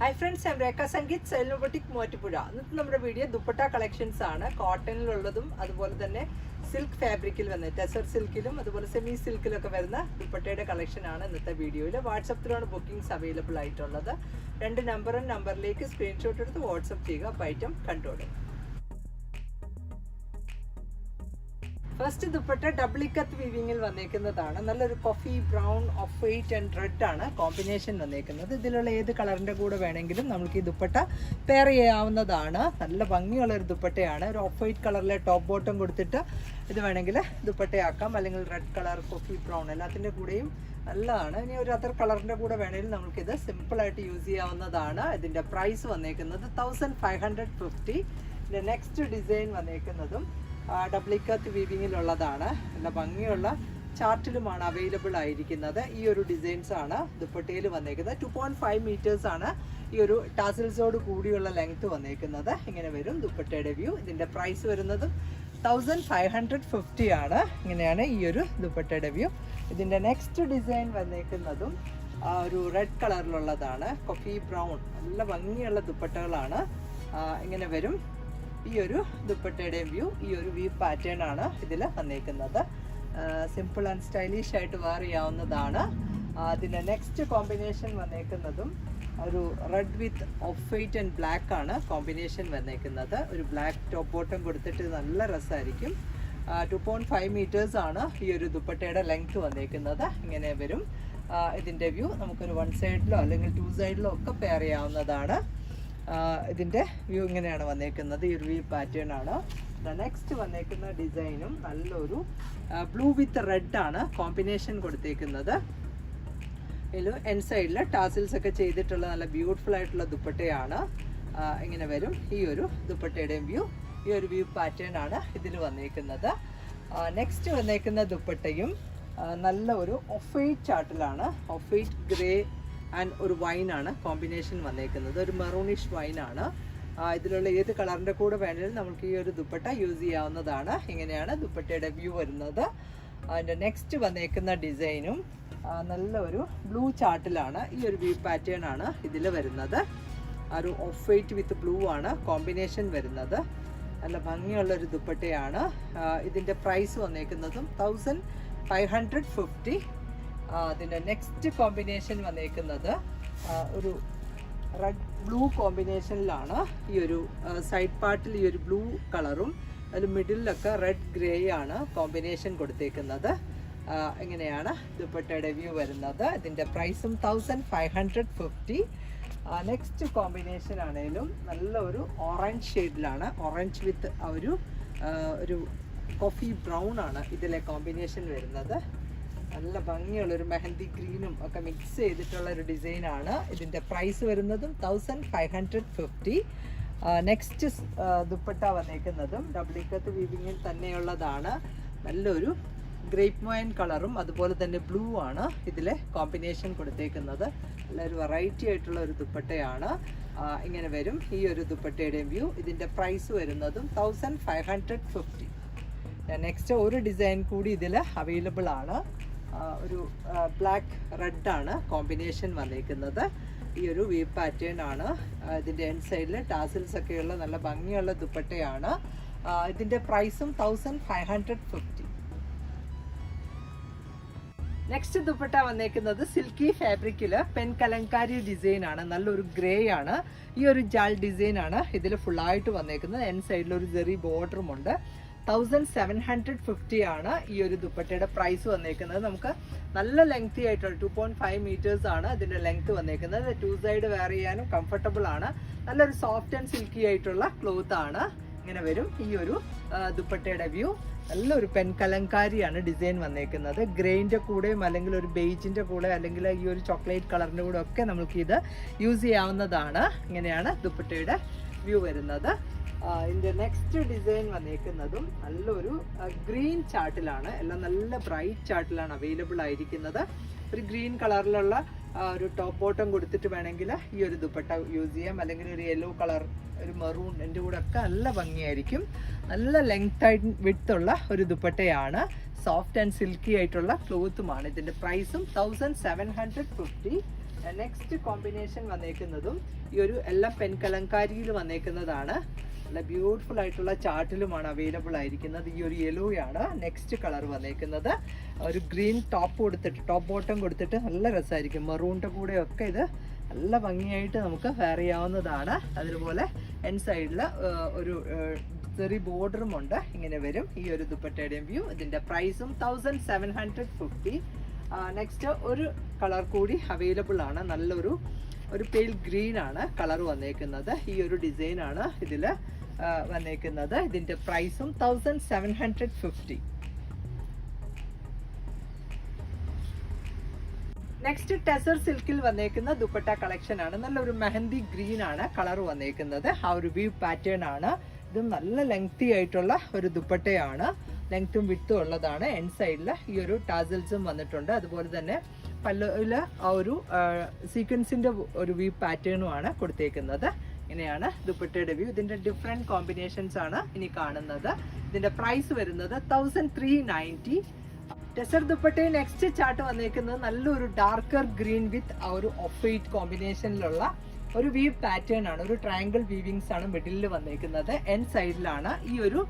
Hi friends ഞാൻ രേഖ സംഗീത് സെൽനോബട്ടിക് മൂവാറ്റുപുഴ ഇന്നത്തെ നമ്മുടെ വീഡിയോ ദുപ്പട്ട കളക്ഷൻസ് ആണ്. കോട്ടണിലുള്ളതും അതുപോലെ തന്നെ സിൽക്ക് ഫാബ്രിക്കിൽ വന്ന ടെസർ സിൽക്കിലും അതുപോലെ സെമി സിൽക്കിലും ഒക്കെ വരുന്ന ദുപ്പട്ടയുടെ കളക്ഷൻ ആണ് ഇന്നത്തെ വീഡിയോയിൽ വാട്സപ്പിലാണ് ബുക്കിംഗ്സ് അവൈലബിൾ ആയിട്ടുള്ളത്. രണ്ട് നമ്പറും നമ്പറിലേക്ക് സ്ക്രീൻഷോട്ട് എടുത്ത് വാട്സപ്പ് ചെയ്യുക. അപ്പോൾ ഐറ്റം കണ്ടോളൂ ഫസ്റ്റ് ദുപ്പട്ട ഡബിൾ ഇക്കത്ത് വീവിങ്ങിൽ വന്നേക്കുന്നതാണ്. നല്ലൊരു coffee brown off white and red ആണ് കോമ്പിനേഷൻ വന്നേക്കുന്നത്. ഇതിലുള്ള ഏത് കളറിന്റെ കൂടെ വേണമെങ്കിലും നമുക്ക് ഈ ദുപ്പട്ട പെയർ ചെയ്യാവുന്നതാണ്. നല്ല ഭംഗിയുള്ള ഒരു ദുപ്പട്ടയാണ്. ഒരു ഓഫ് വൈറ്റ് കളറിലെ ടോപ്പ് ബോട്ടം കൊടുത്തിട്ട് ഇത് വേണമെങ്കിൽ ദുപ്പട്ടയാക്കാം. അല്ലെങ്കിൽ റെഡ് കളർ കോഫി ബ്രൗൺ എല്ലാത്തിന്റെ കൂടെയും നല്ലതാണ്. ഇനി ഒരു അതർ കളറിന്റെ കൂടെ വേണമെങ്കിൽ നമുക്കിത് സിമ്പിളായിട്ട് യൂസ് ചെയ്യാവുന്നതാണ്. ഇതിന്റെ പ്രൈസ് വന്നേക്കുന്നത് thousand five hundred fifty next design വന്നേക്കുന്നതും ഡബ്ലിക്കത്ത് വീവിങ്ങിലുള്ളതാണ്. നല്ല ഭംഗിയുള്ള ചാർട്ടിലുമാണ് അവൈലബിൾ ആയിരിക്കുന്നത്. ഈ ഒരു ഡിസൈൻസ് ആണ് ദുപ്പട്ടയിൽ വന്നേക്കുന്നത്. ടു പോയിന്റ് ഫൈവ് മീറ്റേഴ്സ് ആണ് ഈ ഒരു ടാസിൽസോട് കൂടിയുള്ള ലെങ്ത് വന്നേക്കുന്നത്. ഇങ്ങനെ വരും ദുപ്പട്ടയുടെ വ്യൂ ഇതിന്റെ പ്രൈസ് വരുന്നത് തൗസൻഡ് ഫൈവ് ഹൺഡ്രഡ് ഫിഫ്റ്റി ആണ്. ഇങ്ങനെയാണ് ഈ ഒരു ദുപ്പട്ടയുടെ വ്യൂ ഇതിന്റെ നെക്സ്റ്റ് ഡിസൈൻ വന്നേക്കുന്നതും ഒരു റെഡ് കളറിലുള്ളതാണ് കൊഫി ബ്രൗൺ നല്ല ഭംഗിയുള്ള ദുപ്പട്ടകളാണ്. ഇങ്ങനെ വരും. ഈ ഒരു ദുപ്പട്ടയുടെ വ്യൂ ഈ ഒരു വ്യൂ പാറ്റേൺ ആണ് ഇതിൽ വന്നേക്കുന്നത്. സിമ്പിൾ ആൻഡ് സ്റ്റൈലിഷ് ആയിട്ട് വെയർ ചെയ്യാവുന്നതാണ് ആ, നെക്സ്റ്റ് കോമ്പിനേഷൻ വന്നേക്കുന്നതും ഒരു red with off white and black ആണ് കോമ്പിനേഷൻ വന്നേക്കുന്നത്. ഒരു ബ്ലാക്ക് ടോപ്പ് ബോട്ടം കൊടുത്തിട്ട് നല്ല രസമായിരിക്കും ടു പോയിന്റ് ഫൈവ് മീറ്റേഴ്സ് ആണ് ഈ ഒരു ദുപ്പട്ടയുടെ ലെങ്ത് വന്നേക്കുന്നത്. ഇങ്ങനെ വരും. ഇതിന്റെ വ്യൂ നമുക്കൊരു വൺ സൈഡിലോ അല്ലെങ്കിൽ ടു സൈഡിലോ ഒക്കെ പെയർ ചെയ്യാവുന്നതാണ്. ആഹ് ഇതിന്റെ വ്യൂ ഇങ്ങനെയാണ് വന്നേക്കുന്നത്. ഈ ഒരു വ്യൂ പാറ്റേൺ ആണ്. നെക്സ്റ്റ് വന്നേക്കുന്ന ഡിസൈനും നല്ലൊരു ബ്ലൂ വിത്ത് റെഡ് ആണ് കോമ്പിനേഷൻ കൊടുത്തേക്കുന്നത്. ഇതിൽ എൻ സൈഡിൽ ടാസിൽസ് ഒക്കെ ചെയ്തിട്ടുള്ള നല്ല ബ്യൂട്ടിഫുൾ ആയിട്ടുള്ള ദുപ്പട്ടയാണ് ഇങ്ങനെ വരും. ഈ ഒരു ദുപ്പട്ടയുടെയും വ്യൂ ഈ ഒരു വ്യൂ പാറ്റേൺ ആണ് ഇതിൽ വന്നേക്കുന്നത്. നെക്സ്റ്റ് വന്നേക്കുന്ന ദുപ്പട്ടയും നല്ല ഒരു ഒഫൈറ്റ് ചാട്ടിലാണ്. ഒഫൈറ്റ് ഗ്രേ ആൻഡ് ഒരു വൈനാണ് കോമ്പിനേഷൻ വന്നേക്കുന്നത്. ഒരു മെറൂണിഷ് വൈനാണ്. ഇതിലുള്ള ഏത് കളറിന്റെ കൂടെ വേണമെങ്കിലും നമുക്ക് ഈ ഒരു ദുപ്പട്ട യൂസ് ചെയ്യാവുന്നതാണ്. ഇങ്ങനെയാണ് ദുപ്പട്ടയുടെ വ്യൂ വരുന്നത്. അതിന്റെ നെക്സ്റ്റ് വന്നേക്കുന്ന ഡിസൈനും നല്ല ഒരു ബ്ലൂ ചാർട്ടിലാണ് ഈ ഒരു വ്യൂ പാറ്റേൺ ആണ് ഇതിൽ വരുന്നത്. ഒരു ഓഫ് വൈറ്റ് വിത്ത് ബ്ലൂ ആണ് കോമ്പിനേഷൻ വരുന്നത്. നല്ല ഭംഗിയുള്ള ഒരു ദുപ്പട്ടയാണ്. ഇതിന്റെ പ്രൈസ് വന്നേക്കുന്നതും തൗസൻഡ് ഫൈവ് ഹൺഡ്രഡ് ഫിഫ്റ്റി അതിന്റെ നെക്സ്റ്റ് കോമ്പിനേഷൻ വന്നേക്കുന്നത് ഒരു റെഡ് ബ്ലൂ കോമ്പിനേഷനിലാണ് ഈ ഒരു സൈഡ് പാർട്ടിൽ ഈ ഒരു ബ്ലൂ കളറും അതിൽ മിഡിലൊക്കെ റെഡ് ഗ്രേ ആണ് കോമ്പിനേഷൻ കൊടുത്തേക്കുന്നത്. ഇങ്ങനെയാണ് ദുപ്പട്ടയുടെ വ്യൂ വരുന്നത്. ഇതിന്റെ പ്രൈസും thousand five hundred fifty next combination ആണെങ്കിലും നല്ല ഒരു ഓറഞ്ച് ഷെയ്ഡിലാണ് ഓറഞ്ച് വിത്ത് ഒരു ഒരു കോഫി ബ്രൗൺ ആണ് ഇതിലെ കോമ്പിനേഷൻ വരുന്നത്. നല്ല ഭംഗിയുള്ള ഒരു മെഹന്തി ഗ്രീനും ഒക്കെ മിക്സ് ചെയ്തിട്ടുള്ള ഒരു ഡിസൈനാണ് ആണ്. ഇതിന്റെ പ്രൈസ് വരുന്നതും thousand five hundred fifty next dupatta വന്നേക്കുന്നതും ഡബ്ലിക്കത്ത് വീവിങ്ങിൽ തന്നെയുള്ളതാണ്. നല്ലൊരു ഗ്രേപ്പ് മോയൻ കളറും അതുപോലെ തന്നെ ബ്ലൂ ആണ് ഇതിലെ കോമ്പിനേഷൻ കൊടുത്തേക്കുന്നത്. നല്ലൊരു വെറൈറ്റി ആയിട്ടുള്ള ഒരു ദുപ്പട്ടയാണ് ഇങ്ങനെ വരും ഈ ഒരു ദുപ്പട്ടയുടെയും വ്യൂ ഇതിന്റെ പ്രൈസ് വരുന്നതും thousand five hundred fifty next ഒരു ഡിസൈൻ കൂടി ഇതിൽ അവൈലബിൾ ആണ്. ഒരു ബ്ലാക്ക് റെഡാണ് കോമ്പിനേഷൻ വന്നിരിക്കുന്നത്. ഈ ഒരു വി പാറ്റേൺ ആണ്. ഇതിന്റെ എൻ സൈഡിൽ ടാസിൽസ് ഒക്കെയുള്ള നല്ല ഭംഗിയുള്ള ദുപ്പട്ടയാണ്. ഇതിന്റെ പ്രൈസും thousand five hundred fifty next dupatta വന്നേക്കുന്നത് സിൽക്കി ഫാബ്രിക്കിൽ പെൻ കലങ്കാരി ഡിസൈൻ ആണ്. നല്ലൊരു ഗ്രേ ആണ്. ഈ ഒരു ജാൽ ഡിസൈൻ ആണ് ഇതിൽ ഫുള്ളായിട്ട് വന്നേക്കുന്നത്. എൻ സൈഡിൽ ഒരു ചെറിയ ബോർഡറും ഉണ്ട്. തൗസൻഡ് സെവൻ ഹൺഡ്രഡ് ഫിഫ്റ്റി ആണ് ഈ ഒരു ദുപ്പട്ടയുടെ പ്രൈസ് വന്നേക്കുന്നത്. നമുക്ക് നല്ല ലെങ്തി ആയിട്ടുള്ള ടു പോയിന്റ് ഫൈവ് മീറ്റേഴ്സ് ആണ് അതിന്റെ ലെങ്ത് വന്നേക്കുന്നത്. ടു സൈഡ് വെയർ ചെയ്യാനും കംഫർട്ടബിൾ ആണ്. നല്ലൊരു സോഫ്റ്റ് ആൻഡ് സിൽക്കി ആയിട്ടുള്ള ക്ലോത്ത് ആണ്. ഇങ്ങനെ വരും ഈ ഒരു ദുപ്പട്ടയുടെ വ്യൂ നല്ലൊരു പെൻ കലങ്കാരിയാണ് ഡിസൈൻ വന്നേക്കുന്നത്. ഗ്രേയിന്റെ കൂടെയും അല്ലെങ്കിൽ ഒരു ബെയ്ജിന്റെ കൂടെ അല്ലെങ്കിൽ ഈ ഒരു ചോക്ലേറ്റ് കളറിന്റെ കൂടെ ഒക്കെ നമുക്ക് ഇത് യൂസ് ചെയ്യാവുന്നതാണ്. ഇങ്ങനെയാണ് ദുപ്പട്ടയുടെ വ്യൂ വരുന്നത്. ആ, ഇതിന്റെ നെക്സ്റ്റ് ഡിസൈൻ വന്നേക്കുന്നതും നല്ലൊരു ഗ്രീൻ ചാർട്ടിലാണ് എല്ലാം നല്ല ബ്രൈറ്റ് ചാർട്ടിലാണ് അവൈലബിൾ ആയിരിക്കുന്നത്. ഒരു ഗ്രീൻ കളറിലുള്ള ഒരു ടോപ്പ് ബോട്ടം കൊടുത്തിട്ട് വേണമെങ്കിൽ ഈ ഒരു ദുപ്പട്ട യൂസ് ചെയ്യാം. അല്ലെങ്കിൽ ഒരു യെല്ലോ കളർ ഒരു മെറൂൺ എന്റെ കൂടെ ഒക്കെ നല്ല ഭംഗിയായിരിക്കും. നല്ല ലെങ്ത് ആയിട്ട് വിട്ടുള്ള ഒരു ദുപ്പട്ടയാണ്. സോഫ്റ്റ് ആൻഡ് സിൽക്കി ആയിട്ടുള്ള ക്ലോത്തുമാണ് ഇതിന്റെ പ്രൈസും thousand seven hundred fifty next combination വന്നേക്കുന്നതും ഈ ഒരു എല്ലാം പെൻകലങ്കാരിയിൽ വന്നേക്കുന്നതാണ്. നല്ല ബ്യൂട്ടിഫുൾ ആയിട്ടുള്ള ചാർട്ടിലുമാണ് അവൈലബിൾ ആയിരിക്കുന്നത്. ഈ ഒരു യെലോയാണ് നെക്സ്റ്റ് കളർ വന്നേക്കുന്നത്. ഒരു ഗ്രീൻ ടോപ്പ് കൊടുത്തിട്ട് ടോപ്പ് ബോട്ടം കൊടുത്തിട്ട് നല്ല രസമായിരിക്കും. മെറൂണിന്റെ കൂടെ ഒക്കെ ഇത് നല്ല ഭംഗിയായിട്ട് നമുക്ക് വെയർ ചെയ്യാവുന്നതാണ്. അതുപോലെ എൻ സൈഡിൽ ഒരു ചെറിയ ബോർഡറും ഉണ്ട്. ഇങ്ങനെ വരും. ഈ ഒരു ദുപ്പട്ടയുടെയും വ്യൂ ഇതിന്റെ പ്രൈസും thousand seven hundred fifty next ഒരു കളർ കൂടി അവൈലബിൾ ആണ്. നല്ലൊരു ഒരു പെയിൽ ഗ്രീൻ ആണ് കളർ വന്നേക്കുന്നത്. ഈ ഒരു ഡിസൈനാണ് ഇതിൽ വന്നേക്കുന്നത്. ഇതിന്റെ പ്രൈസും thousand seven hundred fifty next tussar സിൽക്കിൽ വന്നേക്കുന്ന ദുപ്പട്ട കളക്ഷൻ ആണ്. നല്ലൊരു മെഹന്തി ഗ്രീൻ ആണ് കളർ വന്നേക്കുന്നത്. ആ ഒരു വ്യൂ പാറ്റേൺ ആണ്. ഇത് നല്ല ലെങ്തി ആയിട്ടുള്ള ഒരു ദുപ്പട്ടയാണ്. ലെങ്ത്തും വിട്ടും ഉള്ളതാണ്. എൻ സൈഡിൽ ഈ ഒരു ടാസൽസും വന്നിട്ടുണ്ട്. അതുപോലെ തന്നെ പല്ലുവിൽ ആ ഒരു സീക്വൻസിന്റെ ഒരു വ്യൂ പാറ്റേണുമാണ് കൊടുത്തേക്കുന്നത്. ഇങ്ങനെയാണ് ദുപ്പട്ടയുടെ വ്യൂ ഇതിന്റെ ഡിഫറെന്റ് കോമ്പിനേഷൻസ് ആണ് ഇനി കാണുന്നത്. ഇതിന്റെ പ്രൈസ് വരുന്നത് തൗസൻഡ് ത്രീ നയന്റി ടെസർ ദുപ്പട്ടയിൽ നെക്സ്റ്റ് ചാർട്ട് വന്നേക്കുന്നത് നല്ലൊരു ഡാർക്കർ ഗ്രീൻ വിത്ത് ആ ഒരു ഓഫ് വൈറ്റ് കോമ്പിനേഷനിലുള്ള ഒരു വീവ് പാറ്റേൺ ആണ്. ഒരു ട്രയാങ്കിൾ വീവിങ്സ് ആണ് മിഡിലിൽ വന്നേക്കുന്നത്. എൻ സൈഡിലാണ് ഈ ഒരു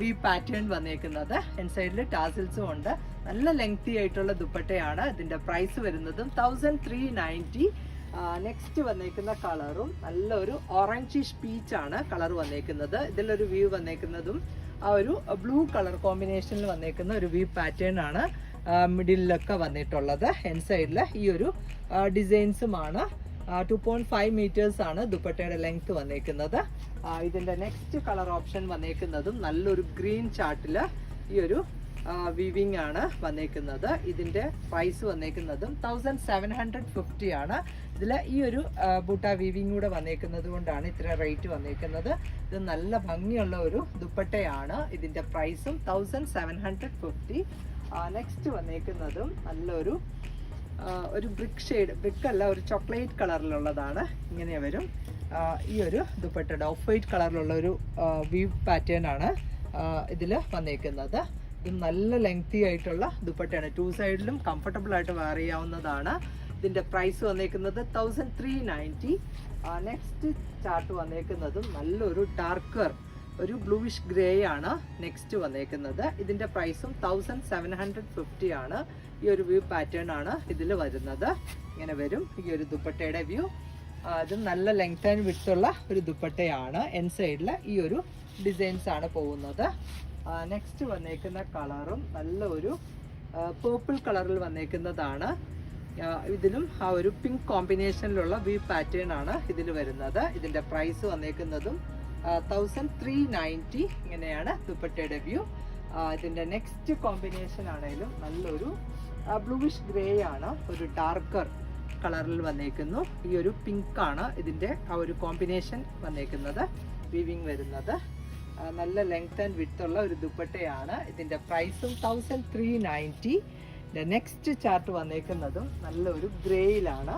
വീവ് പാറ്റേൺ വന്നേക്കുന്നത്. എൻ സൈഡിൽ ടാസിൽസും ഉണ്ട്. നല്ല ലെങ്തി ആയിട്ടുള്ള ദുപ്പട്ടയാണ്. ഇതിന്റെ പ്രൈസ് വരുന്നതും തൗസൻഡ് ത്രീ നയന്റി നെക്സ്റ്റ് വന്നേക്കുന്ന കളറും നല്ലൊരു ഓറഞ്ചിഷ് ആണ് കളർ വന്നേക്കുന്നത്. ഇതിലൊരു വ്യൂ വന്നേക്കുന്നതും ആ ഒരു ബ്ലൂ കളർ കോമ്പിനേഷനിൽ വന്നേക്കുന്ന ഒരു വ്യൂ പാറ്റേൺ ആണ് മിഡിലൊക്കെ വന്നിട്ടുള്ളത്. എൻ സൈഡിൽ ഈ ഒരു ഡിസൈൻസുമാണ് ടു പോയിന്റ് ഫൈവ് മീറ്റേഴ്സ് ആണ് ദുപ്പട്ടയുടെ ലെങ്ത് വന്നേക്കുന്നത്. ഇതിന്റെ നെക്സ്റ്റ് കളർ ഓപ്ഷൻ വന്നേക്കുന്നതും നല്ലൊരു ഗ്രീൻ ചാർട്ടിൽ ഈ ഒരു വിവിങ് ആണ് വന്നേക്കുന്നത്. ഇതിന്റെ പ്രൈസ് വന്നേക്കുന്നതും തൗസൻഡ് സെവൻ ഹൺഡ്രഡ് ഫിഫ്റ്റി ആണ്. ഇതിൽ ഈ ഒരു ബൂട്ട വിവിങ് കൂടെ വന്നേക്കുന്നത് കൊണ്ടാണ് ഇത്ര റേറ്റ് വന്നേക്കുന്നത്. ഇത് നല്ല ഭംഗിയുള്ള ഒരു ദുപ്പട്ടയാണ്. ഇതിന്റെ പ്രൈസും thousand seven hundred fifty next വന്നേക്കുന്നതും നല്ലൊരു ഒരു ബ്രിക്ക് ഷെയ്ഡ് ബ്രിക്ക് അല്ല ഒരു ചോക്ലേറ്റ് കളറിലുള്ളതാണ് ഇങ്ങനെ വരും. ഈ ഒരു ദുപ്പട്ടയുടെ ഓഫ് വൈറ്റ് കളറിലുള്ള ഒരു വീവ് പാറ്റേൺ ആണ് ഇതിൽ വന്നേക്കുന്നത്. ഇത് നല്ല ലെങ്തി ആയിട്ടുള്ള ദുപ്പട്ടയാണ്. ടു സൈഡിലും കംഫർട്ടബിൾ ആയിട്ട് വെയർ ചെയ്യാവുന്നതാണ്. ഇതിന്റെ പ്രൈസ് വന്നേക്കുന്നത് thousand three ninety next chart വന്നേക്കുന്നതും നല്ലൊരു ഡാർക്കർ ഒരു ബ്ലൂവിഷ് ഗ്രേ ആണ് നെക്സ്റ്റ് വന്നേക്കുന്നത്. ഇതിന്റെ പ്രൈസും തൗസൻഡ് സെവൻ ഹൺഡ്രഡ് ഫിഫ്റ്റി ആണ്. ഈ ഒരു വ്യൂ പാറ്റേൺ ആണ് ഇതിൽ വരുന്നത്. ഇങ്ങനെ വരും ഈ ഒരു ദുപ്പട്ടയുടെ വ്യൂ അത് നല്ല ലെങ്ത് ആൻഡ് വിട്ടുള്ള ഒരു ദുപ്പട്ടയാണ്. എൻ സൈഡിൽ ഈ ഒരു ഡിസൈൻസ് ആണ് പോകുന്നത്. നെക്സ്റ്റ് വന്നേക്കുന്ന കളറും നല്ല ഒരു പേർപ്പിൾ കളറിൽ വന്നേക്കുന്നതാണ്. ഇതിലും ആ ഒരു പിങ്ക് കോമ്പിനേഷനിലുള്ള വി പാറ്റേൺ ആണ് ഇതിൽ വരുന്നത്. ഇതിന്റെ പ്രൈസ് വന്നേക്കുന്നതും തൗസൻഡ് ത്രീ നയന്റി ഇങ്ങനെയാണ് ദുപ്പട്ടയുടെ വ്യൂ ഇതിന്റെ നെക്സ്റ്റ് കോമ്പിനേഷൻ ആണെങ്കിലും നല്ലൊരു ബ്ലൂവിഷ് ഗ്രേ ആണ് ഒരു ഡാർക്കർ കളറിൽ വന്നേക്കുന്നു. ഈ ഒരു പിങ്ക് ആണ് ഇതിന്റെ ആ ഒരു കോമ്പിനേഷൻ വന്നേക്കുന്നത് വിവിങ് വരുന്നത്. നല്ല ലെങ്ത് ആൻഡ് വിഡ്ത്ത് ഉള്ള ഒരു ദുപ്പട്ടയാണ്. ഇതിന്റെ പ്രൈസും thousand three ninety next chart വന്നേക്കുന്നതും നല്ലൊരു ഗ്രേയിലാണ്.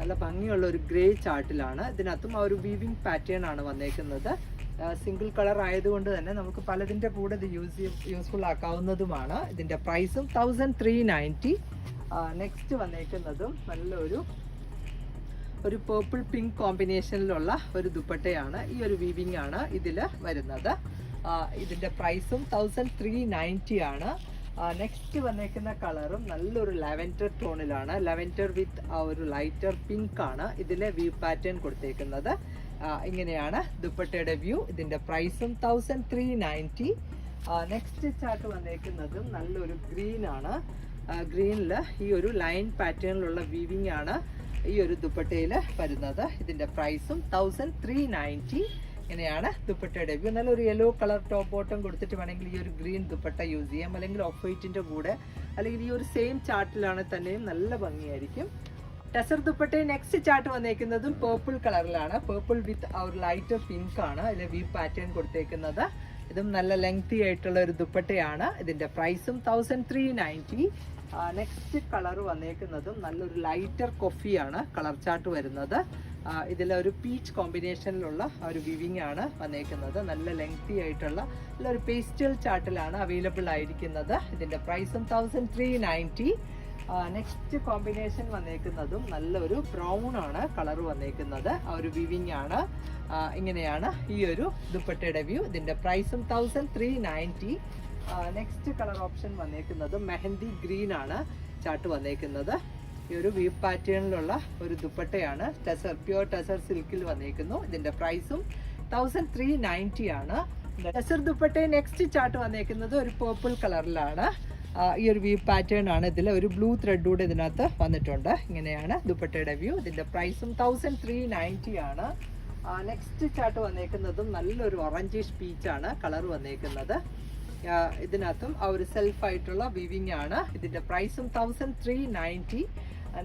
നല്ല ഭംഗിയുള്ള ഒരു ഗ്രേ ചാർട്ടിലാണ് ഇതിനകത്തും ആ ഒരു വീവിങ് പാറ്റേൺ ആണ് വന്നേക്കുന്നത്. സിംഗിൾ കളർ ആയതുകൊണ്ട് തന്നെ നമുക്ക് പലതിന്റെ കൂടെ ഇത് യൂസ് യൂസ്ഫുൾ ആക്കാവുന്നതുമാണ്. ഇതിന്റെ പ്രൈസും തൗസൻഡ് ത്രീ നയന്റി നെക്സ്റ്റ് വന്നേക്കുന്നതും നല്ലൊരു ഒരു പേർപ്പിൾ പിങ്ക് കോമ്പിനേഷനിലുള്ള ഒരു ദുപ്പട്ടയാണ് ഈ ഒരു വീവിംഗ് ആണ് ഇതിൽ വരുന്നത്. ഇതിന്റെ പ്രൈസും തൗസൻഡ് ത്രീ നയന്റി ആണ്. നെക്സ്റ്റ് വന്നേക്കുന്ന കളറും നല്ലൊരു ലെവന്റർ ടോണിലാണ് ലെവന്റർ വിത്ത് ഒരു ലൈറ്റർ പിങ്ക് ആണ് ഇതിലെ വ്യൂ പാറ്റേൺ കൊടുത്തേക്കുന്നത്. ഇങ്ങനെയാണ് ദുപ്പട്ടയുടെ വ്യൂ ഇതിന്റെ പ്രൈസും thousand three ninety next chart വന്നേക്കുന്നതും നല്ലൊരു ഗ്രീൻ ആണ്. ഗ്രീനിൽ ഈ ഒരു ലൈൻ പാറ്റേണിലുള്ള വീവിംഗ് ആണ്. ഈ ഒരു ദുപ്പട്ടയിൽ വരുന്നത് ഇതിന്റെ പ്രൈസും തൗസൻഡ് ത്രീ നയന്റി ഇങ്ങനെയാണ് ദുപ്പട്ടയുടെ വ്യൂ നല്ലൊരു യെല്ലോ കളർ ടോപ്പ് ബോട്ടം കൊടുത്തിട്ട് വേണമെങ്കിൽ ഈ ഒരു ഗ്രീൻ ദുപ്പട്ട യൂസ് ചെയ്യാം. അല്ലെങ്കിൽ ഓഫ് വൈറ്റിന്റെ കൂടെ. അല്ലെങ്കിൽ ഈ ഒരു സെയിം ചാർട്ടിലാണ് തന്നെയും നല്ല ഭംഗിയായിരിക്കും. ടെസർ ദുപ്പട്ടയെ നെക്സ്റ്റ് ചാർട്ട് വന്നേക്കുന്നതും പേർപ്പിൾ കളറിലാണ് പേർപ്പിൾ വിത്ത് ആ ഒരു ലൈറ്റ് പിങ്ക് ആണ്. അതിൽ വി പാറ്റേൺ കൊടുത്തേക്കുന്നത്. ഇതും നല്ല ലെങ്തി ആയിട്ടുള്ള ഒരു ദുപ്പട്ടയാണ്. ഇതിന്റെ പ്രൈസും thousand three ninety next colour വന്നേക്കുന്നതും നല്ലൊരു ലൈറ്റർ കൊഫിയാണ് കളർ ചാർട്ട് വരുന്നത്. ഇതിൽ ഒരു പീച്ച് കോമ്പിനേഷനിലുള്ള ഒരു വിവിങ് ആണ് വന്നേക്കുന്നത്. നല്ല ലെങ്തി ആയിട്ടുള്ള നല്ലൊരു പേസ്റ്റൽ ചാർട്ടിലാണ് അവൈലബിൾ ആയിരിക്കുന്നത്. ഇതിന്റെ പ്രൈസും thousand three ninety next combination വന്നേക്കുന്നതും നല്ലൊരു ബ്രൗൺ ആണ് കളർ വന്നേക്കുന്നത്. ആ ഒരു വിവിങ് ആണ്. ഇങ്ങനെയാണ് ഈ ഒരു ദുപ്പട്ടയുടെ വ്യൂ ഇതിന്റെ പ്രൈസും thousand three ninety next colour option വന്നേക്കുന്നത് മെഹന്തി ഗ്രീൻ ആണ് ചാട്ട് വന്നേക്കുന്നത്. ഈ ഒരു വ്യൂ പാറ്റേണിലുള്ള ഒരു ദുപ്പട്ടയാണ്. ടെസർ പ്യുവർ ടെസർ സിൽക്കിൽ വന്നേക്കുന്നു. ഇതിന്റെ പ്രൈസും തൗസൻഡ് ത്രീ നയന്റി ആണ്. ടെസർ ദുപ്പട്ടയെ നെക്സ്റ്റ് ചാട്ട് വന്നേക്കുന്നത് ഒരു പേർപ്പിൾ കളറിലാണ് ഈ ഒരു വ്യൂ പാറ്റേൺ ആണ് ഇതിൽ ഒരു ബ്ലൂ ത്രെഡ് കൂടെ ഇതിനകത്ത് വന്നിട്ടുണ്ട്. ഇങ്ങനെയാണ് ദുപ്പട്ടയുടെ വ്യൂ ഇതിന്റെ പ്രൈസും തൗസൻഡ് ത്രീ നയന്റി ആണ്. നെക്സ്റ്റ് ചാർട്ട് വന്നേക്കുന്നതും നല്ലൊരു ഓറഞ്ചിഷ് പീച്ചാണ് കളർ വന്നേക്കുന്നത്. ഇതിനകത്തും ആ ഒരു സെൽഫ് ആയിട്ടുള്ള വിവിങ് ആണ്. ഇതിന്റെ പ്രൈസും thousand three ninety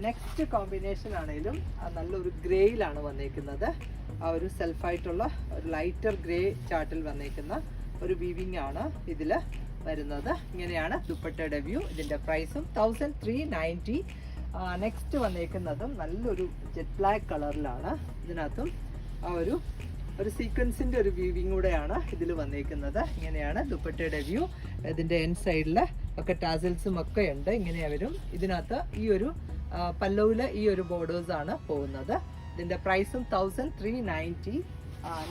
next combination ആണെങ്കിലും നല്ലൊരു ഗ്രേയിലാണ് വന്നേക്കുന്നത്. ആ ഒരു സെൽഫായിട്ടുള്ള ഒരു ലൈറ്റർ ഗ്രേ ചാർട്ടിൽ വന്നേക്കുന്ന ഒരു വിവിങ് ആണ് ഇതിൽ വരുന്നത്. ഇങ്ങനെയാണ് ദുപ്പട്ടയുടെ വ്യൂ. ഇതിന്റെ പ്രൈസും തൗസൻഡ് ത്രീ നയന്റി നെക്സ്റ്റ് വന്നേക്കുന്നതും നല്ലൊരു ജെറ്റ് ബ്ലാക്ക് കളറിലാണ് ഇതിനകത്തും ആ ഒരു ഒരു സീക്വൻസിന്റെ ഒരു വ്യൂവിങ് കൂടെയാണ് ഇതിൽ വന്നേക്കുന്നത്. ഇങ്ങനെയാണ് ദുപ്പട്ടയുടെ വ്യൂ. ഇതിന്റെ എൻ സൈഡിൽ ഒക്കെ ടാസിൽസും ഒക്കെ ഉണ്ട്. ഇങ്ങനെ വരും. ഇതിനകത്ത് ഈ ഒരു പല്ലവിൽ ഈ ഒരു ബോർഡേഴ്സ് ആണ് പോകുന്നത്. ഇതിന്റെ പ്രൈസും thousand three ninety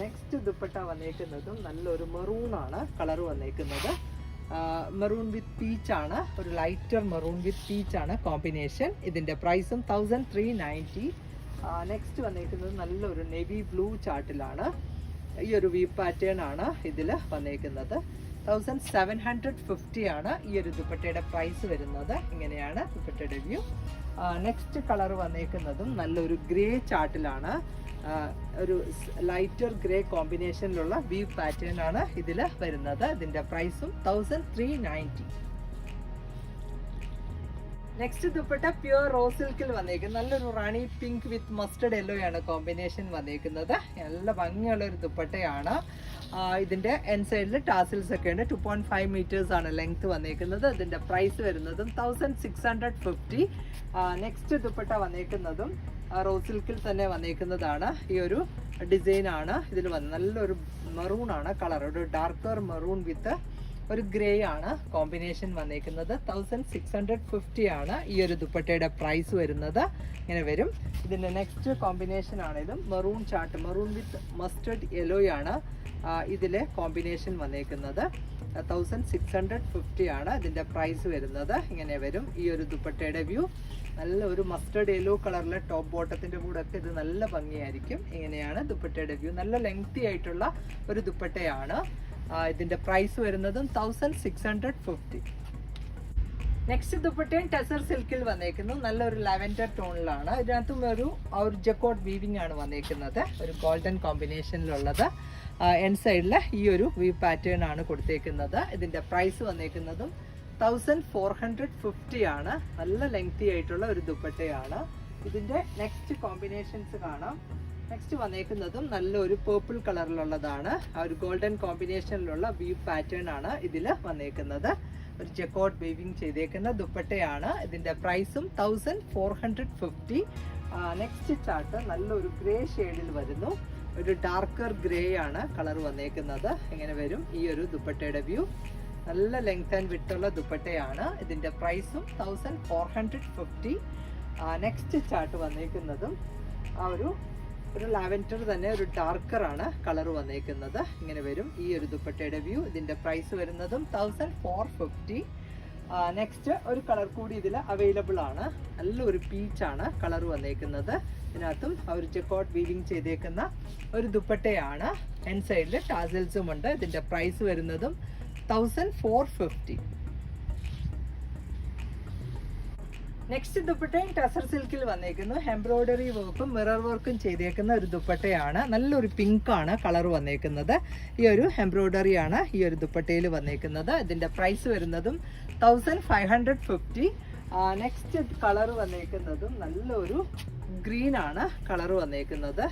next dupatta വന്നേക്കുന്നതും നല്ലൊരു മെറൂൺ ആണ്. കളർ വന്നേക്കുന്നത്. മെറൂൺ വിത്ത് പീച്ച് ആണ്. ഒരു ലൈറ്റർ മെറൂൺ വിത്ത് പീച്ച് ആണ് കോമ്പിനേഷൻ ഇതിന്റെ പ്രൈസും തൗസൻഡ് ത്രീ നയന്റി നെക്സ്റ്റ് വന്നിരിക്കുന്നത് നല്ലൊരു നെവി ബ്ലൂ ചാർട്ടിലാണ് ഈ ഒരു വി പാറ്റേൺ ആണ് ഇതിൽ വന്നിരിക്കുന്നത് തൗസൻഡ് സെവൻ ഹൺഡ്രഡ് ഫിഫ്റ്റി ആണ് ഈ ഒരു ദുപ്പട്ടയുടെ പ്രൈസ് വരുന്നത്. ഇങ്ങനെയാണ് ദുപ്പട്ടയുടെ വ്യൂ നെക്സ്റ്റ് കളർ വന്നേക്കുന്നതും നല്ലൊരു ഗ്രേ ചാർട്ടിലാണ് ഒരു ലൈറ്റർ ഗ്രേ കോമ്പിനേഷനിലുള്ള വ്യൂ പാറ്റേൺ ആണ് ഇതിൽ വരുന്നത്. ഇതിന്റെ പ്രൈസും thousand three ninety next dupatta pure raw സിൽക്കിൽ വന്നേക്കുന്നത്. നല്ലൊരു rani pink with mustard yellow ആണ് കോമ്പിനേഷൻ വന്നേക്കുന്നത്. നല്ല ഭംഗിയുള്ള ഒരു ദുപ്പട്ടയാണ്. ഇതിന്റെ എൻ സൈഡിൽ ടാസിൽസ് ഒക്കെ ഉണ്ട്. ടു പോയിന്റ് ഫൈവ് മീറ്റേഴ്സ് ആണ് ലെങ്ത് വന്നേക്കുന്നത്. അതിന്റെ പ്രൈസ് വരുന്നതും thousand six hundred fifty next dupatta വന്നേക്കുന്നതും raw സിൽക്കിൽ തന്നെ വന്നേക്കുന്നതാണ്. ഈ ഒരു ഡിസൈനാണ് ഇതിൽ വന്ന് നല്ലൊരു മെറൂൺ ആണ്. കളർ ഒരു ഡാർക്കർ മെറൂൺ വിത്ത് ഒരു ഗ്രേ ആണ്. കോമ്പിനേഷൻ വന്നേക്കുന്നത് തൗസൻഡ് സിക്സ് ഹൺഡ്രഡ് ഫിഫ്റ്റി ആണ്. ഈ ഒരു ദുപ്പട്ടയുടെ പ്രൈസ് വരുന്നത്. ഇങ്ങനെ വരും. ഇതിന്റെ നെക്സ്റ്റ് കോമ്പിനേഷൻ ആണ് ഇത് maroon chart maroon with mustard yellow ആണ് ഇതിലെ കോമ്പിനേഷൻ വന്നേക്കുന്നത്. തൗസൻഡ് സിക്സ് ഹൺഡ്രഡ് ഫിഫ്റ്റി ആണ് ഇതിന്റെ പ്രൈസ് വരുന്നത്. ഇങ്ങനെ വരും. ഈ ഒരു ദുപ്പട്ടയുടെ വ്യൂ നല്ല ഒരു മസ്റ്റേർഡ് യെല്ലോ കളറിലെ ടോപ്പ് ബോട്ടത്തിന്റെ കൂടെ ഒക്കെ ഇത് നല്ല ഭംഗിയായിരിക്കും. ഇങ്ങനെയാണ് ദുപ്പട്ടയുടെ വ്യൂ നല്ല ലെങ്തി ആയിട്ടുള്ള ഒരു ദുപ്പട്ടയാണ്. ഇതിന്റെ പ്രൈസ് വരുന്നതും thousand six hundred fifty next ദുപ്പട്ടയും ടെസർ സിൽക്കിൽ വന്നേക്കുന്നു. നല്ലൊരു ലാവൻഡർ ടോണിലാണ് ഇതിനകത്തും ഒരു ഒരു ജക്കോട്ട് വീവിംഗ് ആണ് വന്നേക്കുന്നത്. ഒരു ഗോൾഡൻ കോമ്പിനേഷനിലുള്ളത് എൻ സൈഡിൽ ഈ ഒരു വീവ് പാറ്റേൺ ആണ് കൊടുത്തേക്കുന്നത്. ഇതിന്റെ പ്രൈസ് വന്നേക്കുന്നതും തൗസൻഡ് ഫോർ ഹൺഡ്രഡ് ഫിഫ്റ്റി ആണ്. നല്ല ലെങ്തി ആയിട്ടുള്ള ഒരു ദുപ്പട്ടയാണ്. ഇതിന്റെ നെക്സ്റ്റ് കോമ്പിനേഷൻസ് കാണാം. നെക്സ്റ്റ് വന്നേക്കുന്നതും നല്ലൊരു പേർപ്പിൾ കളറിലുള്ളതാണ് ആ ഒരു ഗോൾഡൻ കോമ്പിനേഷനിലുള്ള വീ പാറ്റേൺ ആണ് ഇതിൽ വന്നേക്കുന്നത്. ഒരു ചെക്കോട്ട് വീവിങ് ചെയ്തേക്കുന്ന ദുപ്പട്ടയാണ്. ഇതിന്റെ പ്രൈസും thousand four hundred fifty next chart നല്ലൊരു ഗ്രേ ഷെയ്ഡിൽ വരുന്നു. ഒരു ഡാർക്കർ ഗ്രേ ആണ് കളർ വന്നേക്കുന്നത്. ഇങ്ങനെ വരും ഈ ഒരു ദുപ്പട്ടയുടെ വ്യൂ നല്ല ലെങ്ത് ആൻഡ് വിട്ടുള്ള ദുപ്പട്ടയാണ്. ഇതിന്റെ പ്രൈസും thousand four hundred fifty next chart വന്നേക്കുന്നതും ആ ഒരു ഒരു ലാവൻഡർ തന്നെ ഒരു ഡാർക്കർ ആണ് കളർ വന്നേക്കുന്നത്. ഇങ്ങനെ വരും. ഈ ഒരു ദുപ്പട്ടയുടെ വ്യൂ ഇതിന്റെ പ്രൈസ് വരുന്നതും തൗസൻഡ് ഫോർ ഫിഫ്റ്റി നെക്സ്റ്റ് ഒരു കളർ കൂടി ഇതിൽ അവൈലബിൾ ആണ്. നല്ലൊരു പീച്ചാണ് കളർ വന്നേക്കുന്നത്. ഇതിനകത്തും അവർ ചെക്കോട്ട് വീവിങ് ചെയ്തേക്കുന്ന ഒരു ദുപ്പട്ടയാണ്. എൻ സൈഡിൽ ടാസൽസും ഉണ്ട്. ഇതിന്റെ പ്രൈസ് വരുന്നതും തൗസൻഡ് ഫോർ ഫിഫ്റ്റി നെക്സ്റ്റ് ദുപ്പട്ടയും ടസർ സിൽക്കിൽ വന്നേക്കുന്നു. എംബ്രോയിഡറി വർക്കും മിറർ വർക്കും ചെയ്തേക്കുന്ന ഒരു ദുപ്പട്ടയാണ്. നല്ലൊരു പിങ്ക് ആണ് കളർ വന്നേക്കുന്നത്. ഈ ഒരു എംബ്രോയ്ഡറി ആണ് ഈ ഒരു ദുപ്പട്ടയിൽ വന്നേക്കുന്നത്. ഇതിന്റെ പ്രൈസ് വരുന്നതും thousand five hundred fifty next colour വന്നേക്കുന്നതും നല്ലൊരു ഗ്രീൻ ആണ് കളർ വന്നേക്കുന്നത്.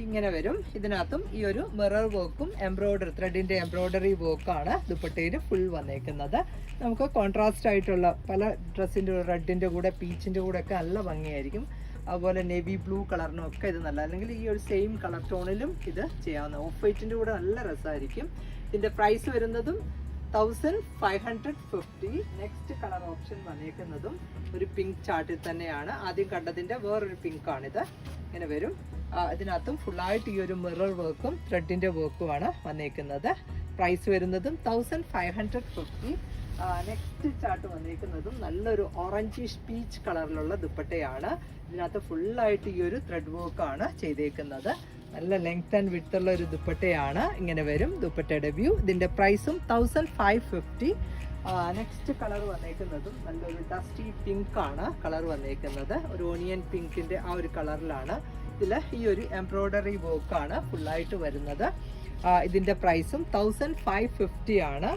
ഇങ്ങനെ വരും. ഇതിനകത്തും ഈ ഒരു മിറർ വർക്കും എംബ്രോയിഡറി ത്രെഡിന്റെ എംബ്രോയിഡറി വർക്കാണ് ദുപ്പട്ടയിൽ ഫുൾ വന്നേക്കുന്നത്. നമുക്ക് കോൺട്രാസ്റ്റ് ആയിട്ടുള്ള പല ഡ്രസ്സിന്റെ റെഡിന്റെ കൂടെ പീച്ചിന്റെ കൂടെ ഒക്കെ നല്ല ഭംഗിയായിരിക്കും. അതുപോലെ നേവി ബ്ലൂ കളറിനും ഒക്കെ ഇത് നല്ല അല്ലെങ്കിൽ ഈ ഒരു സെയിം കളർ ടോണിലും ഇത് ചെയ്യാവുന്ന ഓഫ് വൈറ്റിന്റെ കൂടെ നല്ല രസമായിരിക്കും. ഇതിന്റെ പ്രൈസ് വരുന്നതും thousand five hundred fifty next colour option വന്നേക്കുന്നതും ഒരു പിങ്ക് ചാർട്ടിൽ തന്നെയാണ്. ആദ്യം കണ്ടതിന്റെ വേറൊരു പിങ്ക് ആണിത്. ഇങ്ങനെ വരും. ഇതിനകത്തും ഫുള്ളായിട്ട് ഈ ഒരു മിറർ വർക്കും ത്രെഡിന്റെ വർക്കുമാണ് വന്നേക്കുന്നത്. പ്രൈസ് വരുന്നതും thousand five hundred fifty next chart വന്നേക്കുന്നതും നല്ലൊരു ഓറഞ്ചിഷ് പീച്ച് കളറിലുള്ള ദുപ്പട്ടയാണ്. ഇതിനകത്ത് ഫുള്ളായിട്ട് ഈ ഒരു ത്രെഡ് വർക്കാണ് ചെയ്തേക്കുന്നത്. നല്ല ലെങ്ത് ആൻഡ് ഉള്ള ഒരു ദുപ്പട്ടയാണ്. ഇങ്ങനെ വരും ദുപ്പട്ടയുടെ വ്യൂ ഇതിന്റെ പ്രൈസും thousand five fifty next colour വന്നേക്കുന്നതും നല്ലൊരു ഡസ്റ്റി പിങ്ക് ആണ് കളർ വന്നേക്കുന്നത്. ഒരു ഓണിയൻ പിങ്കിന്റെ ആ ഒരു കളറിലാണ് ഇതിൽ ഈ ഒരു എംബ്രോയ്ഡറി വർക്കാണ് ഫുള്ളായിട്ട് വരുന്നത്. ഇതിന്റെ പ്രൈസും തൗസൻഡ് ഫൈവ് ഫിഫ്റ്റി ആണ്.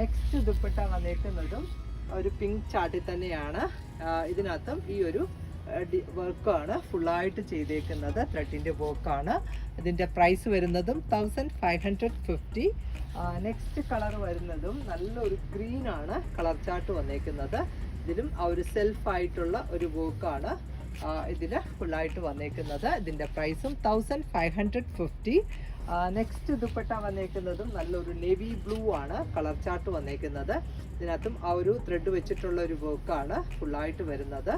നെക്സ്റ്റ് ദുപ്പട്ട വന്നേക്കുന്നതും ഒരു പിങ്ക് ചാട്ടിൽ തന്നെയാണ്. ഇതിനകത്തും ഈ ഒരു വർക്കാണ് ഫുള്ളായിട്ട് ചെയ്തേക്കുന്നത്. ത്രെഡിന്റെ വർക്കാണ് ഇതിന്റെ പ്രൈസ് വരുന്നതും thousand five hundred fifty next colour വരുന്നതും നല്ലൊരു ഗ്രീൻ ആണ് കളർ ചാർട്ട് വന്നേക്കുന്നത്. ഇതിലും ആ ഒരു സെൽഫായിട്ടുള്ള ഒരു വർക്കാണ് ഇതിൽ ഫുള്ളായിട്ട് വന്നേക്കുന്നത്. ഇതിന്റെ പ്രൈസും thousand five hundred fifty next dupatta വന്നേക്കുന്നതും നല്ലൊരു നെവി ബ്ലൂ ആണ് കളർ ചാർട്ട് വന്നേക്കുന്നത്. ഇതിനകത്തും ആ ഒരു ത്രെഡ് വെച്ചിട്ടുള്ള ഒരു വർക്കാണ് ഫുള്ളായിട്ട് വരുന്നത്.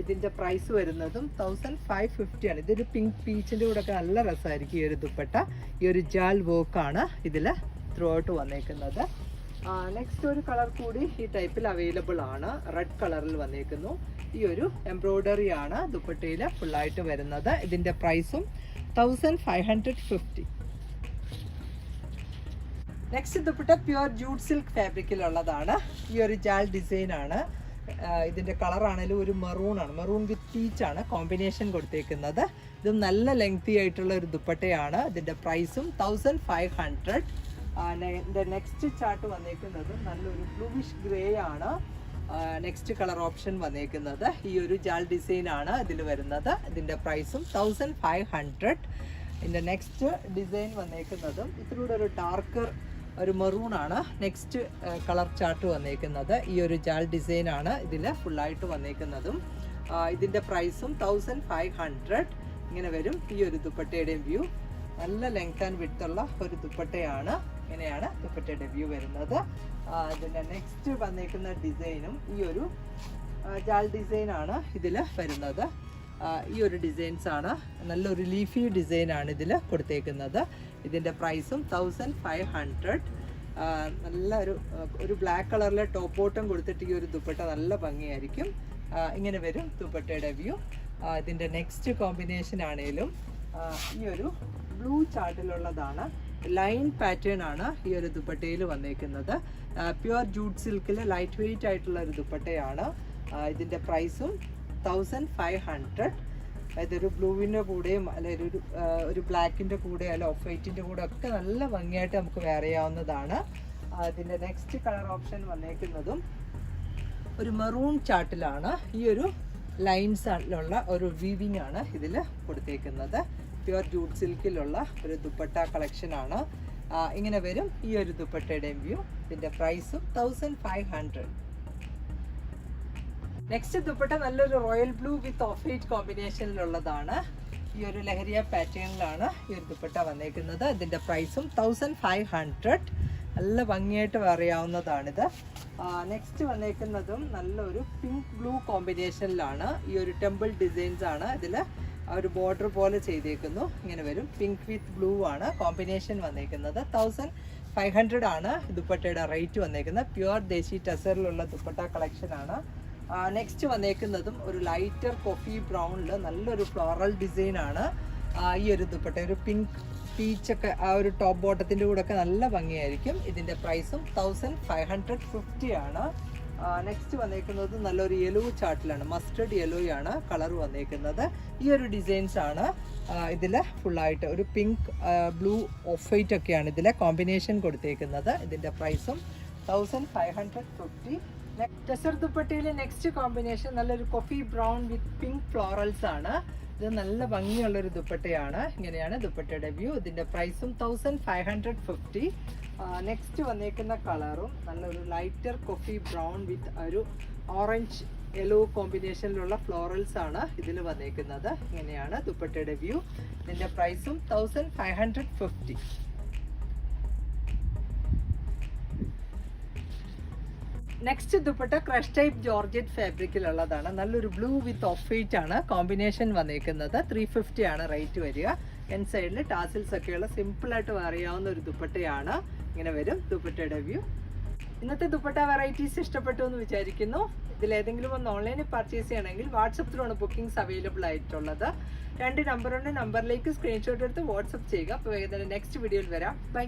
ഇതിന്റെ പ്രൈസ് വരുന്നതും തൗസൻഡ് ഫൈവ് ഫിഫ്റ്റി ആണ്. ഇതൊരു പിങ്ക് പീച്ചിന്റെ കൂടെ ഒക്കെ നല്ല രസമായിരിക്കും ഈ ഒരു ദുപ്പട്ട. ഈ ഒരു ജാൽ വർക്കാണ് ഇതിൽ ത്രൂ ഔട്ട് വന്നേക്കുന്നത്. നെക്സ്റ്റ് ഒരു കളർ കൂടി ഈ ടൈപ്പിൽ അവൈലബിൾ ആണ്. റെഡ് കളറിൽ വന്നേക്കുന്നു. ഈ ഒരു എംബ്രോയ്ഡറി ആണ് ദുപ്പട്ടയിൽ ഫുള്ളായിട്ട് വരുന്നത്. ഇതിന്റെ പ്രൈസും thousand five hundred fifty next dupatta pure jute silk ഫാബ്രിക്കിലുള്ളതാണ് ഈ ഒരു ജാൽ ഡിസൈൻ ആണ്. കളർ ആണെങ്കിലും ഒരു മെറൂൺ ആണ് മെറൂൺ വിത്ത് പീച്ച് ആണ് കോമ്പിനേഷൻ കൊടുത്തേക്കുന്നത്. ഇത് നല്ല ലെങ്തി ആയിട്ടുള്ള ഒരു ദുപ്പട്ടയാണ്. ഇതിന്റെ പ്രൈസും thousand five hundred. Next chart വന്നേക്കുന്നത് നല്ലൊരു ബ്ലൂവിഷ് ഗ്രേ ആണ്. നെക്സ്റ്റ് കളർ ഓപ്ഷൻ വന്നേക്കുന്നത് ഈ ഒരു ജാൽ ഡിസൈൻ ആണ് ഇതിൽ വരുന്നത്. ഇതിന്റെ പ്രൈസും തൗസൻഡ് ഫൈവ് ഹൺഡ്രഡ്. ഇതിന്റെ നെക്സ്റ്റ് ഡിസൈൻ വന്നേക്കുന്നതും ഇതിലൂടെ ഒരു ഡാർക്കർ ഒരു മെറൂൺ ആണ്. നെക്സ്റ്റ് കളർ ചാർട്ട് വന്നേക്കുന്നത്. ഈ ഒരു ജാൽ ഡിസൈൻ ആണ് ഇതിൽ ഫുള്ളായിട്ട് വന്നേക്കുന്നതും. ഇതിന്റെ പ്രൈസും തൗസൻഡ് ഫൈവ് ഹൺഡ്രഡ് ഇങ്ങനെ വരും. ഈ ഒരു ദുപ്പട്ടയുടെയും വ്യൂ നല്ല ലെങ്ത് ആൻഡ് ഉള്ള ഒരു ദുപ്പട്ടയാണ്. ഇങ്ങനെയാണ് ദുപ്പട്ടയുടെ വ്യൂ വരുന്നത്. ഇതിന്റെ നെക്സ്റ്റ് വന്നേക്കുന്ന ഡിസൈനും ഈ ഒരു ജാൽ ഡിസൈനാണ് ഇതിൽ വരുന്നത്. ഈ ഒരു ഡിസൈൻസ് ആണ്. നല്ലൊരു ലീഫി ഡിസൈൻ ആണ് ഇതിൽ കൊടുത്തേക്കുന്നത്. ഇതിന്റെ പ്രൈസും തൗസൻഡ് ഫൈവ് ഹൺഡ്രഡ് നല്ല ഒരു ഒരു ബ്ലാക്ക് കളറിലെ ടോപ്പ് ബോട്ടം കൊടുത്തിട്ട് ഈ ഒരു ദുപ്പട്ട നല്ല ഭംഗിയായിരിക്കും. ഇങ്ങനെ വരും ദുപ്പട്ടയുടെ വ്യൂ ഇതിന്റെ നെക്സ്റ്റ് കോമ്പിനേഷൻ ആണേലും ഈ ഒരു ബ്ലൂ ചാർട്ടിലുള്ളതാണ് ലൈൻ പാറ്റേൺ ആണ് ഈ ഒരു ദുപ്പട്ടയിൽ വന്നേക്കുന്നത്. പ്യുവർ ജൂട്ട് സിൽക്കിൽ ലൈറ്റ് വെയിറ്റ് ആയിട്ടുള്ള ഒരു ദുപ്പട്ടയാണ്. ഇതിന്റെ പ്രൈസും തൗസൻഡ് ഫൈവ് ഹൺഡ്രഡ് ഇതൊരു ബ്ലൂവിന്റെ കൂടെയും അല്ലെങ്കിൽ ഒരു ഒരു ബ്ലാക്കിന്റെ കൂടെ അല്ല ഓഫ് വൈറ്റിന്റെ കൂടെ ഒക്കെ നല്ല ഭംഗിയായിട്ട് നമുക്ക് വെയർ ചെയ്യാവുന്നതാണ്. അതിന്റെ നെക്സ്റ്റ് കളർ ഓപ്ഷൻ വന്നേക്കുന്നതും ഒരു മെറൂൺ ചാർട്ടിലാണ് ഈ ഒരു ലൈൻസിലുള്ള ഒരു വീവിങ് ആണ് ഇതിൽ കൊടുത്തേക്കുന്നത്. പ്യുവർ ജൂട്ട് സിൽക്കിലുള്ള ഒരു ദുപ്പട്ട കളക്ഷൻ ആണ്. ഇങ്ങനെ വരും ഈ ഒരു ദുപ്പട്ടയുടെയും വ്യൂ ഇതിന്റെ പ്രൈസും thousand five hundred next dupatta നല്ലൊരു royal blue with off white കോമ്പിനേഷനിലുള്ളതാണ് ഈ ഒരു ലഹരിയ പാറ്റേണിലാണ് ഈ ഒരു ദുപ്പട്ട വന്നേക്കുന്നത്. ഇതിന്റെ പ്രൈസും തൗസൻഡ് ഫൈവ് ഹൺഡ്രഡ് നല്ല ഭംഗിയായിട്ട് അറിയാവുന്നതാണിത്. നെക്സ്റ്റ് വന്നേക്കുന്നതും നല്ലൊരു പിങ്ക് ബ്ലൂ കോമ്പിനേഷനിലാണ് ഈ ഒരു ടെമ്പിൾ ഡിസൈൻസ് ആണ് ഇതിൽ ഒരു ബോർഡർ പോലെ ചെയ്തേക്കുന്നു. ഇങ്ങനെ വരും. പിങ്ക് വിത്ത് ബ്ലൂ ആണ് കോമ്പിനേഷൻ വന്നേക്കുന്നത്. തൗസൻഡ് ഫൈവ് ഹൺഡ്രഡ് ആണ് ദുപ്പട്ടയുടെ റേറ്റ് വന്നേക്കുന്നത്. പ്യുവർ ദേശി ടെസറിലുള്ള ദുപ്പട്ട കളക്ഷനാണ് നെക്സ്റ്റ് വന്നേക്കുന്നതും ഒരു ലൈറ്റർ കോഫി ബ്രൗണിൽ നല്ലൊരു ഫ്ലോറൽ ഡിസൈൻ ആണ്. ഈ ഒരു ദുപ്പട്ട ഒരു പിങ്ക് പീച്ചൊക്കെ ആ ഒരു ടോപ്പ് ബോട്ടത്തിന്റെ കൂടെ ഒക്കെ നല്ല ഭംഗിയായിരിക്കും. ഇതിന്റെ പ്രൈസും തൗസൻഡ് ഫൈവ് ഹൺഡ്രഡ് ഫിഫ്റ്റി ആണ്. നെക്സ്റ്റ് വന്നേക്കുന്നത് നല്ലൊരു യെല്ലോ ചാർട്ടിലാണ് മസ്റ്റർഡ് ആണ് കളർ വന്നേക്കുന്നത്. ഈ ഒരു ഡിസൈൻസ് ആണ് ഇതിൽ ഫുള്ളായിട്ട് ഒരു പിങ്ക് ബ്ലൂ ഓഫ് വൈറ്റ് ഒക്കെയാണ് ഇതിലെ കോമ്പിനേഷൻ കൊടുത്തേക്കുന്നത്. ഇതിന്റെ പ്രൈസും thousand five hundred fifty tussar ദുപ്പട്ടയിലെ next combination നല്ലൊരു coffee brown with pink florals ആണ്. ഇത് നല്ല ഭംഗിയുള്ള ഒരു ദുപ്പട്ടയാണ്. ഇങ്ങനെയാണ് ദുപ്പട്ടയുടെ വ്യൂ ഇതിന്റെ പ്രൈസും thousand five hundred fifty next വന്നേക്കുന്ന കളറും നല്ലൊരു ലൈറ്റർ കോഫി ബ്രൗൺ വിത്ത് ഒരു ഓറഞ്ച് യെല്ലോ കോമ്പിനേഷനിലുള്ള ഫ്ലോറൽസ് ആണ് ഇതിൽ വന്നേക്കുന്നത്. ഇങ്ങനെയാണ് ദുപ്പട്ടയുടെ വ്യൂ ഇതിന്റെ പ്രൈസും thousand five hundred fifty next dupatta crush type georgette ഫാബ്രിക്കിലുള്ളതാണ് നല്ലൊരു ബ്ലൂ വിത്ത് ഓഫ് വൈറ്റ് ആണ്. കോമ്പിനേഷൻ വന്നിരിക്കുന്നത് ത്രീ ഫിഫ്റ്റി ആണ് റേറ്റ് വരിക. എൻ സൈഡിൽ ടാസിൽസ് ഒക്കെയുള്ള സിമ്പിൾ ആയിട്ട് അറിയാവുന്ന ഒരു ദുപ്പട്ടയാണ്. ഇങ്ങനെ വരും ദുപ്പട്ടയുടെ വ്യൂ ഇന്നത്തെ ദുപ്പട്ട വെറൈറ്റീസ് ഇഷ്ടപ്പെട്ടു എന്ന് വിചാരിക്കുന്നു. ഇതിൽ ഏതെങ്കിലും ഒന്ന് ഓൺലൈനിൽ പർച്ചേസ് ചെയ്യണമെങ്കിൽ വാട്സപ്പിലാണ് ബുക്കിംഗ്സ് അവൈലബിൾ ആയിട്ടുള്ളത്. രണ്ട് നമ്പറുണ്ട് നമ്പറിലേക്ക് സ്ക്രീൻഷോട്ട് എടുത്ത് വാട്സപ്പ് ചെയ്യുക. അപ്പോൾ നെക്സ്റ്റ് വീഡിയോയിൽ വരാം. ബൈ